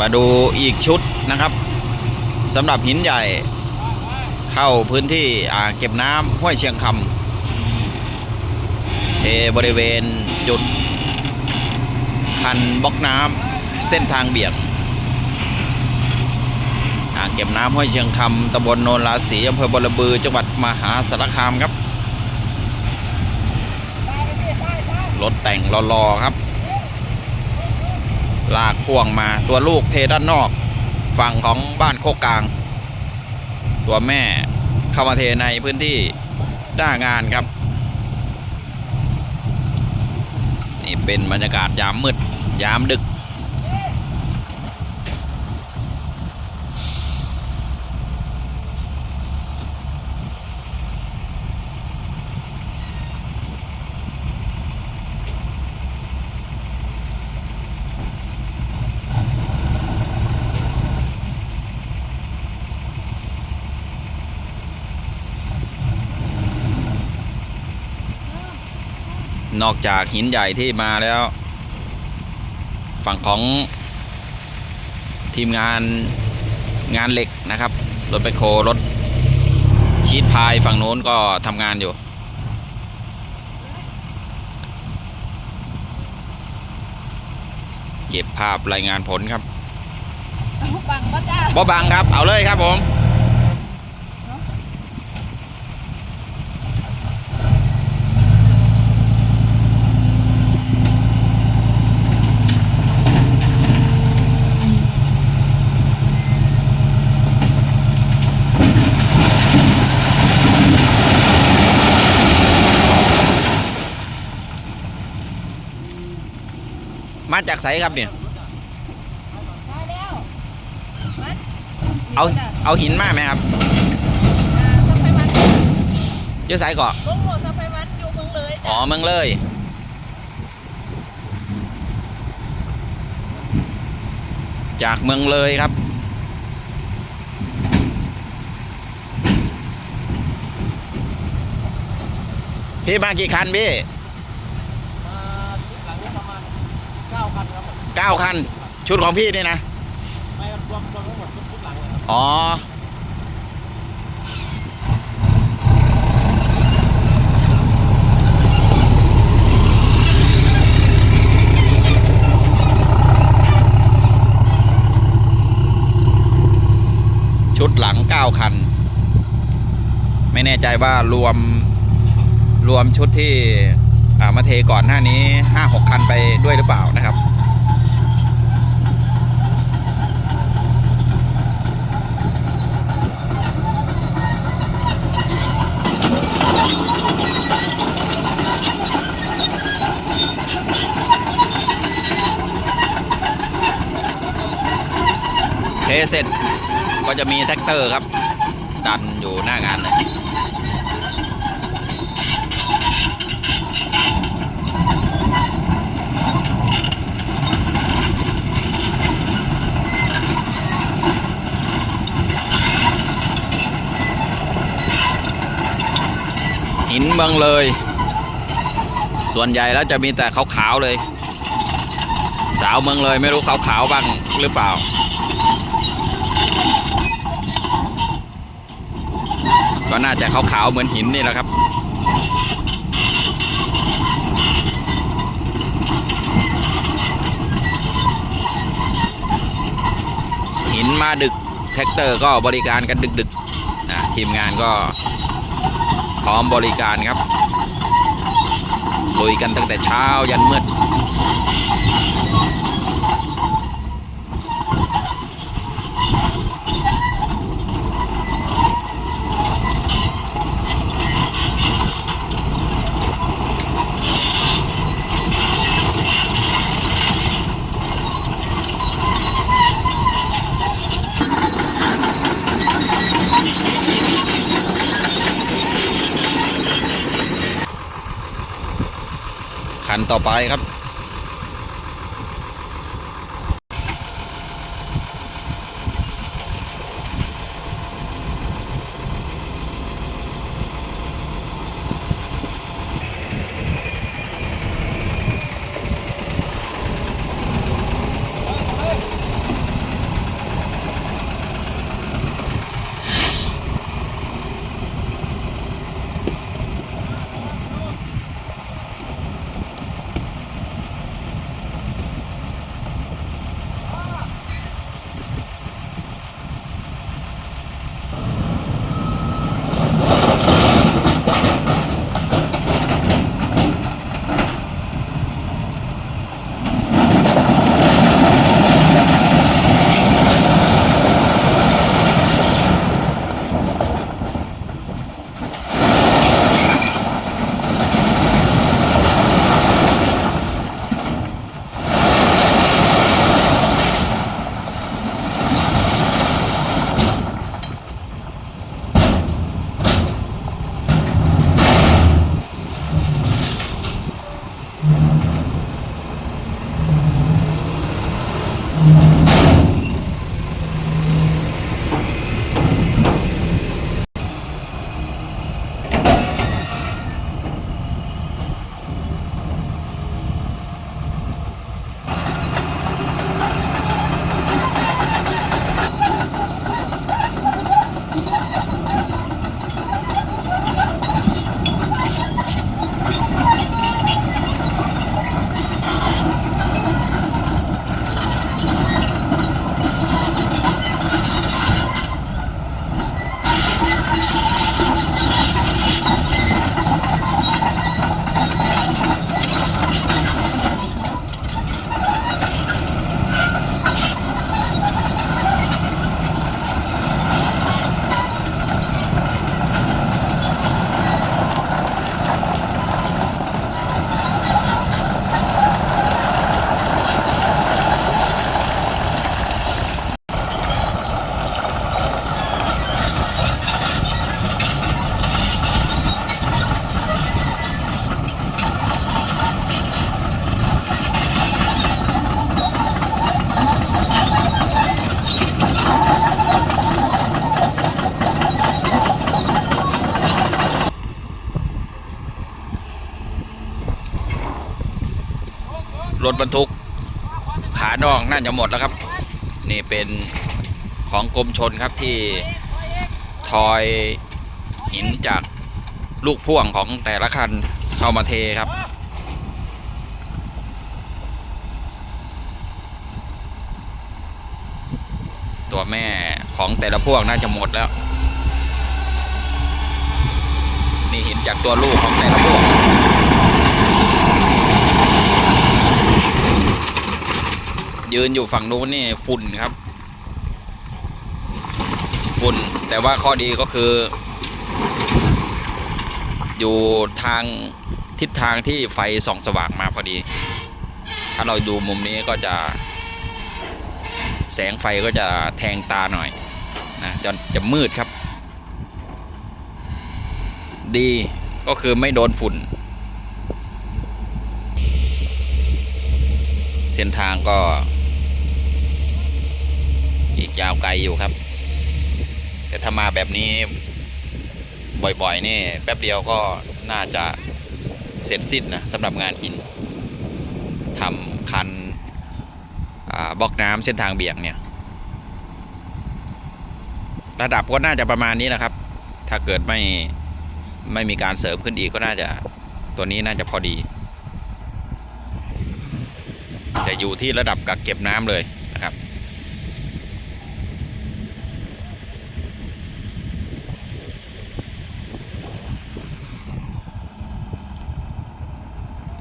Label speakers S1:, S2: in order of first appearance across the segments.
S1: มาดูอีกชุดนะครับสำหรับหินใหญ่เข้าพื้นที่อ่างเก็บน้ำห้วยเชียงคำเทบริเวณจุด คันบล็อกน้ำเส้นทางเบี่ยงอ่างเก็บน้ำห้วยเชียงคำตำบลโนนราศีอำเภอบรบือจังหวัดมหาสารคามครับรถแต่งรอๆครับ ลากพ่วงมาตัวลูกเทด้านนอก ฝั่งของบ้านโคกกลาง ตัวแม่เข้ามาเทในพื้นที่ด้างานครับ นี่เป็นบรรยากาศยามมืดยามดึก นอกจากหินใหญ่ที่มาแล้ว ฝั่งของทีมงานงานเหล็กนะครับรถไปโครถชีตพายฝั่งโน้นก็ทำงานอยู่ เก็บภาพรายงานผลครับ
S2: บังบ่จ้า
S1: บ่บังครับเอาเลยครับผม จากไสครับเนี่ย
S2: ได้แล้วมัน
S1: เอาเอาหินมาไหมครับ
S2: อ่าสะพายมัน
S1: อยี่ไสเกาะ
S2: ลงโหลดสะพายมันอยู่เมืองเลย
S1: อ๋อ
S2: จ้ะ
S1: เมืองเลยจากเมืองเลยครับ พี่มากี่คันพี่
S3: มาชุดหลังนี้ประมาณ9คันครับผม
S1: เก้าคัน ชุดของพี่นี่นะ
S3: ไม่รวมรวมทั้งหมดชุดชุดหลังเลยครับ
S1: อ๋อชุดหลัง 9 คัน ไม่แน่ใจว่ารวมรวมชุดที่มาเทก่อนหน้านี้ 5-6 คันไปด้วยหรือเปล่านะครับ เทเสร็จก็ จะมีแท็กเตอร์ครับ ดันอยู่หน้างานเลยหินเมืองเลย ส่วนใหญ่แล้วจะมีแต่ขาวๆเลย สาวเมืองเลยไม่รู้ขาวๆบ้างหรือเปล่า ก็น่าจะขาวๆเหมือนหินนี่แหละครับหินมาดึกแท็กเตอร์ก็บริการกันดึกๆนะทีมงานก็พร้อมบริการครับลุยกันตั้งแต่เช้ายันมืด ต่อไปครับ น่าจะหมดแล้วครับ นี่เป็นของกรมชนครับที่ทอยหินจากลูกพ่วงของแต่ละคันเข้ามาเทครับ ตัวแม่ของแต่ละพ่วกน่าจะหมดแล้ว นี่หินจากตัวลูกของแต่ละพวก ยืนอยู่ฝั่งนู้นนี่ฝุ่นครับ ฝุ่นแต่ว่าข้อดีก็คือ อยู่ทางทิศทางที่ไฟส่องสว่างมาพอดี ถ้าเราดูมุมนี้ก็จะ แสงไฟก็จะแทงตาหน่อยนะจะจะมืดครับ ดีก็คือไม่โดนฝุ่น เส้นทางก็ กยาวไกลอยู่ครับ แต่ถ้ามาแบบนี้บ่อยๆนี่แป๊บเดียวก็น่าจะเสร็จสิ้นนะสำหรับงานหินทำคันบล็อกน้ำเส้นทางเบี่ยงเนี่ย ระดับก็น่าจะประมาณนี้นะครับ ถ้าเกิดไม่ไม่มีการเสริมขึ้นอีกก็น่าจะตัวนี้น่าจะพอดี จะอยู่ที่ระดับกักเก็บน้ำเลยนะครับ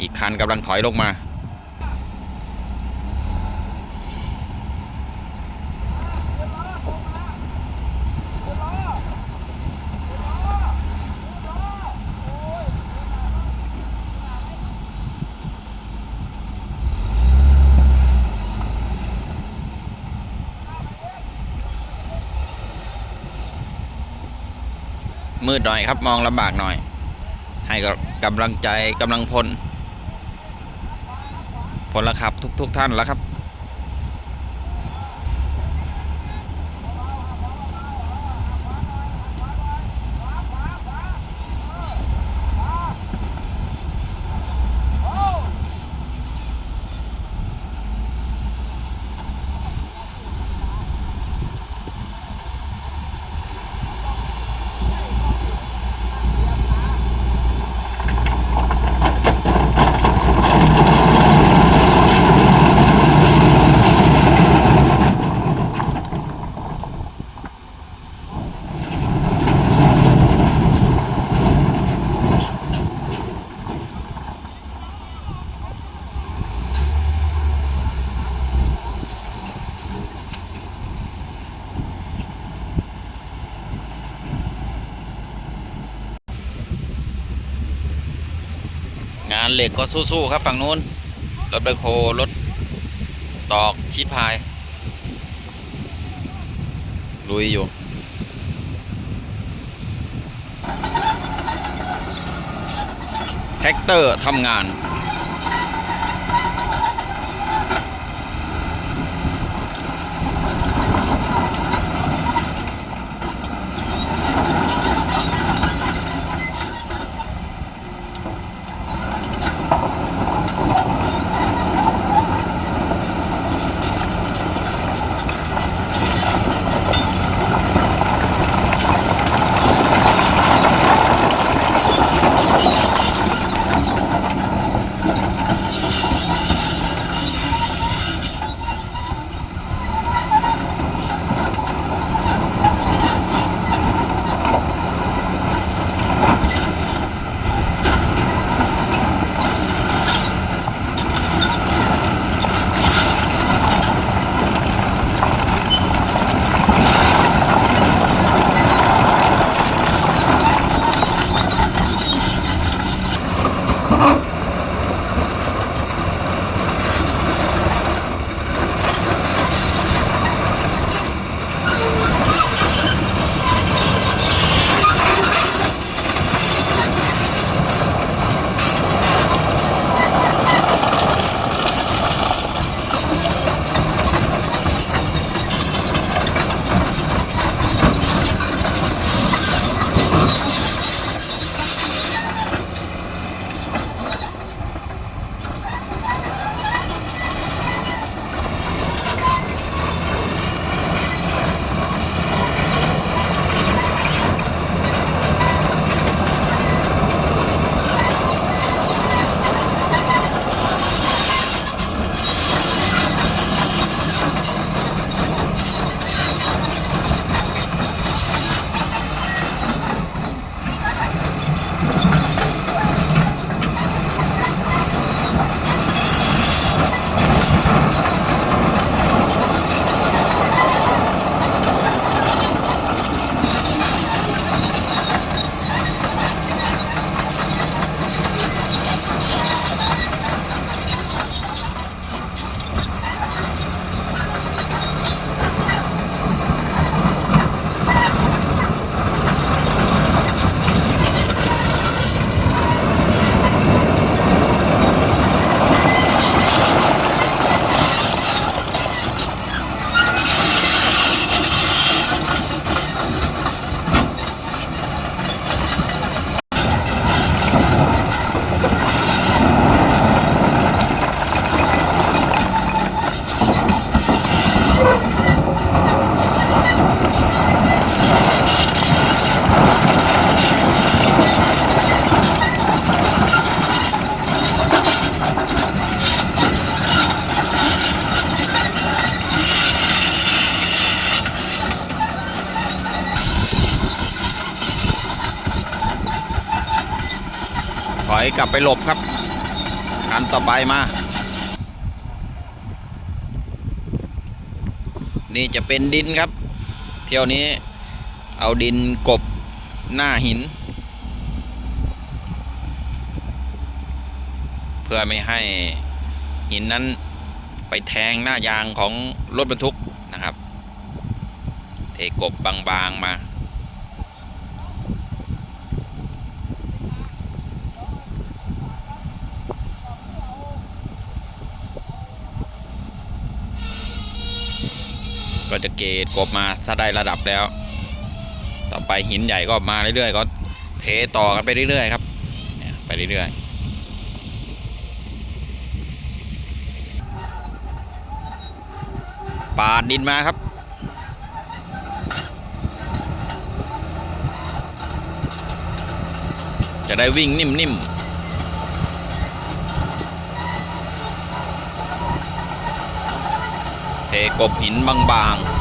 S1: อีกคันกำลังถอยลงมา มืดหน่อยครับมองลำบากหน่อย ให้กำลังใจกำลังพล คนละครับทุกทุกท่านแล้วครับ เหล็กก็สู้ๆครับฝั่งนู้น รถเบคโฮรถตอกชิพาย ลุยอยู่ แท็กเตอร์ทำงาน กลับไปหลบครับคันต่อไปมา นี่จะเป็นดินครับ เที่ยวนี้เอาดินกบหน้าหิน เพื่อไม่ให้หินนั้นไปแทงหน้ายางของรถบรรทุกนะครับ เทกบบางๆมา ก็จะเกตกบมาถ้าได้ระดับแล้ว ต่อไปหินใหญ่ก็มาเรื่อยๆก็เทต่อกันไปเรื่อยๆครับไปเรื่อยๆปาดดินมาครับ จะได้วิ่งนิ่มๆ เท กบหินบางๆ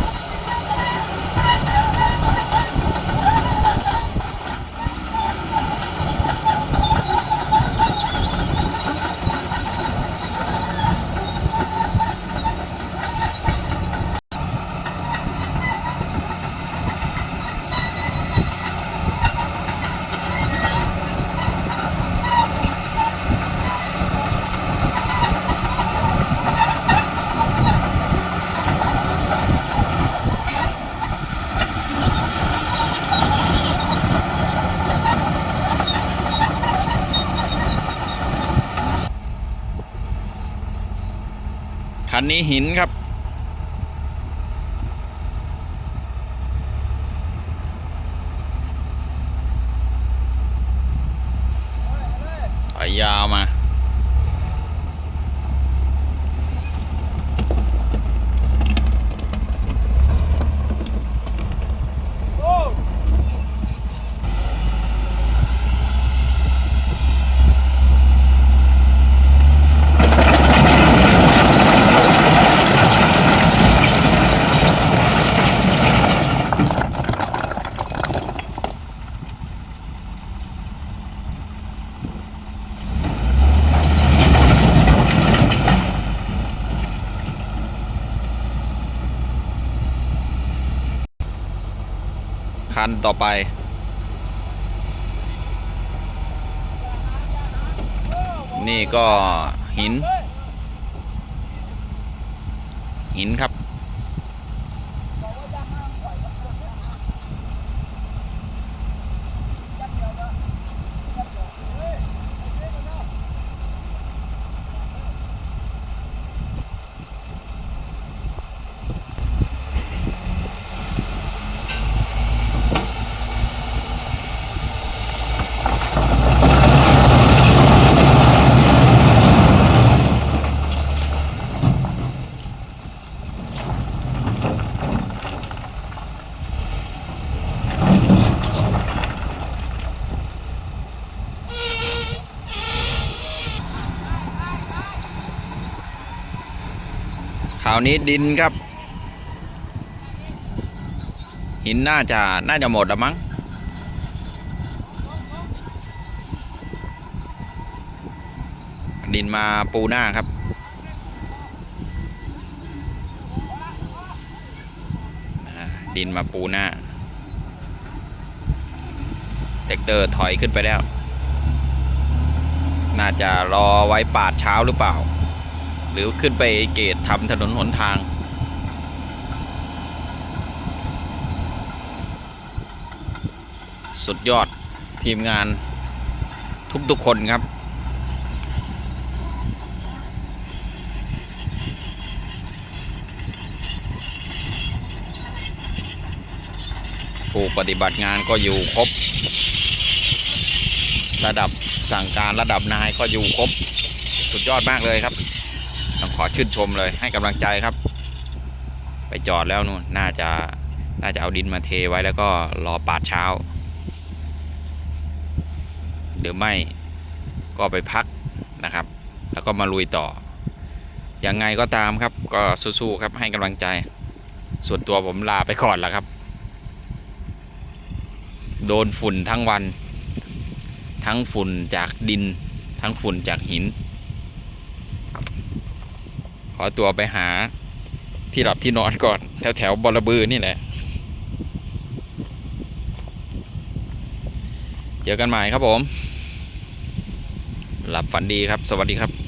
S1: ีหินครับ คันต่อไป นี่ก็หิน หินครับ คราวนี้ดินครับ หินน่าจะน่าจะหมดแล้วมั้งดินมาปูหน้าครับดินมาปูหน้าเท็กเตอร์ถอยขึ้นไปแล้ว น่าจะรอไว้ปาดเช้าหรือเปล่า หรือขึ้นไปเกตทำถนนหนทาง สุดยอดทีมงานทุกๆคนครับ ผู้ปฏิบัติงานก็อยู่ครบ ระดับสั่งการระดับนายก็อยู่ครบ สุดยอดมากเลยครับ ขอชื่นชมเลยให้กำลังใจครับ ไปจอดแล้วนู่นน่าจะน่าจะเอาดินมาเทไว้แล้วก็รอปาดเช้า หรือไม่ก็ไปพักนะครับ แล้วก็มาลุยต่อยังไงก็ตามครับก็สู้ๆครับให้กำลังใจ ส่วนตัวผมลาไปก่อนแล้วครับ โดนฝุ่นทั้งวัน ทั้งฝุ่นจากดิน ทั้งฝุ่นจากหิน ขอตัวไปหาที่หลับที่นอนก่อน แถวแถวบอระบือนี่แหละ เจอกันใหม่ครับผม หลับฝันดีครับ สวัสดีครับ